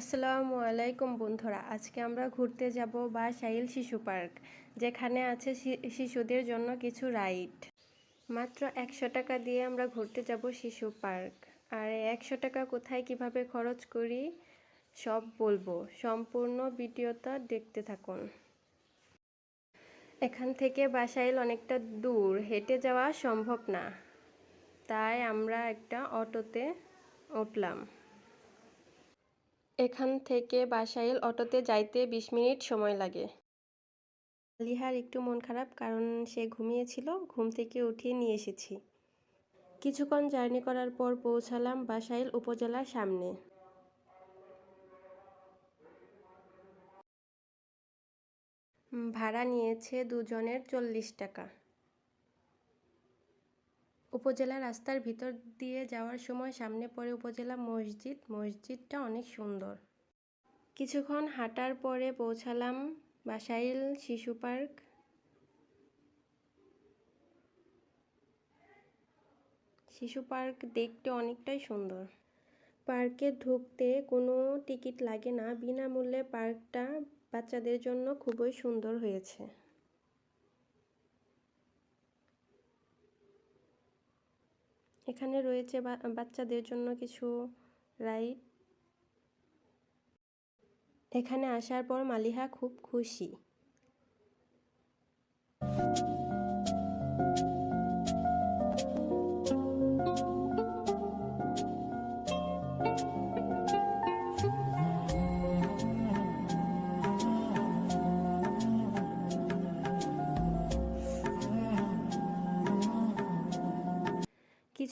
আসসালামু আলাইকুম বন্ধুরা, আজকে আমরা ঘুরতে যাব বাসাইল শিশু পার্ক, যেখানে আছে শিশুদের জন্য কিছু রাইড। মাত্র একশো টাকা দিয়ে আমরা ঘুরতে যাব শিশু পার্ক। আর একশো টাকা কোথায় কীভাবে খরচ করি, সব বলব। সম্পূর্ণ ভিডিওটা দেখতে থাকুন। এখান থেকে বাসাইল অনেকটা দূর, হেঁটে যাওয়া সম্ভব না। তাই আমরা একটা অটোতে উঠলাম। এখান থেকে বাসাইল অটোতে যাইতে বিশ মিনিট সময় লাগে। লিহার একটু মন খারাপ কারণ সে ঘুমিয়েছিল, ঘুম থেকে উঠিয়ে নিয়ে এসেছি। কিছুক্ষণ জার্নি করার পর পৌঁছালাম বাসাইল উপজেলার সামনে। ভাড়া নিয়েছে দুজনের চল্লিশ টাকা। উপজেলা রাস্তার ভিতর দিয়ে যাওয়ার সময় সামনে পড়ে উপজেলা মসজিদ। মসজিদটা অনেক সুন্দর। কিছুক্ষণ হাঁটার পরে পৌঁছালাম বাসাইল শিশু পার্ক। শিশু পার্ক দেখতে অনেকটাই সুন্দর। পার্কে ঢুকতে কোনো টিকিট লাগে না। বিনামূল্যে পার্কটা বাচ্চাদের জন্য খুবই সুন্দর হয়েছে। এখানে রয়েছে বাচ্চাদের জন্য কিছু রাইড। এখানে আসার পর মালিহা খুব খুশি।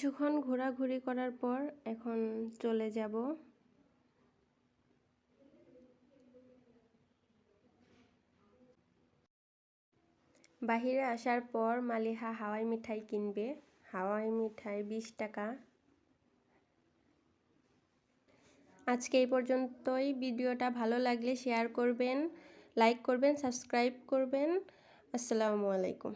কিছুক্ষণ ঘোরাঘুরি করার পর এখন চলে যাব। বাহিরে আসার পর মালিহা হাওয়াই মিঠাই কিনবে। হাওয়াই মিঠাই বিশ টাকা। আজকে এই পর্যন্তই। ভিডিওটা ভালো লাগলে শেয়ার করবেন লাইক করবেন সাবস্ক্রাইব করবেন। আসসালামু আলাইকুম।